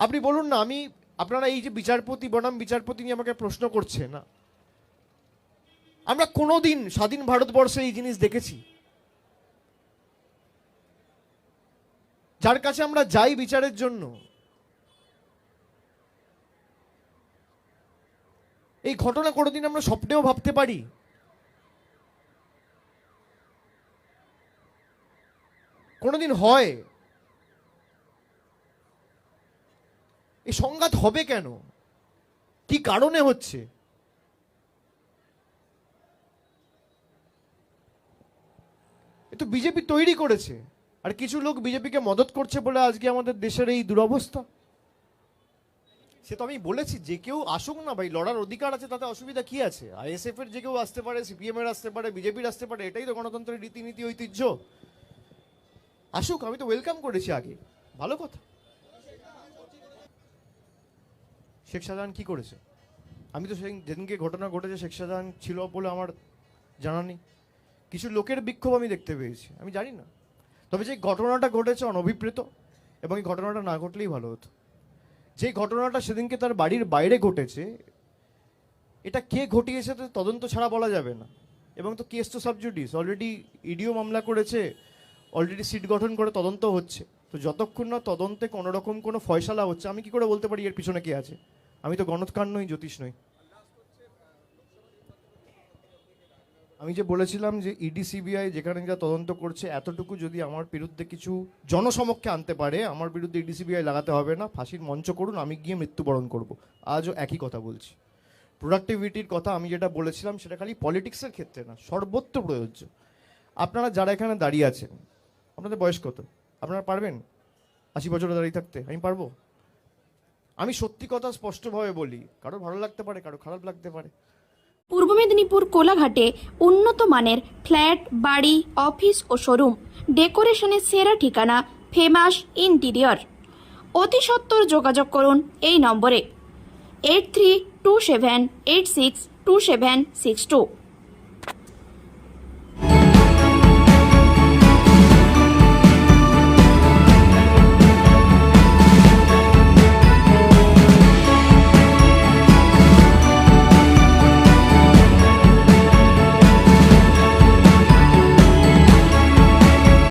আপনি বলুন না, আমি, আপনারা এই যে বিচারপতি, বনাম বিচারপতি নিয়ে আমাকে প্রশ্ন করছে না। আমরা কোনোদিন স্বাধীন ভারতবর্ষে এই জিনিস দেখেছি। যার কাছে আমরা যাই বিচারের জন্য, এই ঘটনা কোনোদিন আমরা স্বপ্নেও ভাবতে পারি। কোনোদিন হয় এই সংঘাত হবে কেন? কি কারণে হচ্ছে? এ তো বিজেপি তৈরি করেছে। আর কিছু লোক বিজেপিকে মদত করছে বলে আজকে আমাদের দেশের এই দুরবস্থা। সে তো আমি বলেছি, যে কেউ আসুক না ভাই, লড়ার অধিকার আছে, তাতে অসুবিধা কি আছে? আইএসএফ এর যে কেউ আসতে পারে, সিপিএম এর আসতে পারে, বিজেপির আসতে পারে, এটাই তো গণতন্ত্রের রীতিনীতি, ঐতিহ্য। আসুক, আমি তো ওয়েলকাম করেছি আগে। ভালো কথা। শেখ শাহজাহান কি করেছে? আমি তো সেদিন যেদিনকে ঘটনা ঘটেছে, শেখ শাহজাহান ছিল বলে আমার জানা নেই। কিছু লোকের বিক্ষোভ আমি দেখতে পেয়েছি, আমি জানি না। তবে যে ঘটনাটা ঘটেছে অনভিপ্রেত, এবং এই ঘটনাটা না ঘটলেই ভালো হতো। যে ঘটনাটা সেদিনকে তার বাড়ির বাইরে ঘটেছে, এটা কে ঘটিয়েছে তো তদন্ত ছাড়া বলা যাবে না। এবং তো কেস তো সাবজুডিস অলরেডি ইডিও মামলা করেছে অলরেডি সিট গঠন করে তদন্ত হচ্ছে। তো যতক্ষণ না তদন্তে কোনো রকম কোনো ফয়সালা হচ্ছে, আমি কি করে বলতে পারি এর পিছনে কে আছে? আমি তো গণৎকার নই জ্যোতিষ নই। আমি যে বলেছিলাম যে E ইডি সিবিআই যেখানে যা তদন্ত করছে, এতটুকু যদি আমার বিরুদ্ধে কিছু জনসমক্ষে আনতে পারে, আমার বিরুদ্ধে ইডি সিবিআই লাগাতে হবে না। ফাঁসির মঞ্চ করুন, আমি গিয়ে মৃত্যুবরণ করব। আজও একই কথা বলছি। প্রোডাক্টিভিটির কথা আমি যেটা বলেছিলাম, সেটা খালি পলিটিক্সের ক্ষেত্রে না, সর্বত্র প্রযোজ্য। আপনারা যারা এখানে দাঁড়িয়ে আছেন, আপনাদের বয়স কত? আপনারা পারবেন? আশি বছরে দাঁড়িয়ে থাকতে, আমি পারব? আমি সত্যি কথা স্পষ্টভাবে বলি, কারও ভালো লাগতে পারে, কারও খারাপ লাগতে পারে। পূর্ব মেদিনীপুর কোলাঘাটে উন্নত মানের ফ্ল্যাট, বাড়ি, অফিস ও শোরুম, ডেকোরেশনের সেরা ঠিকানা ফেমাস ইন্টিরিয়র। অতি সত্বর যোগাযোগ করুন এই নম্বরে, eight three two seven eight six two seven six two.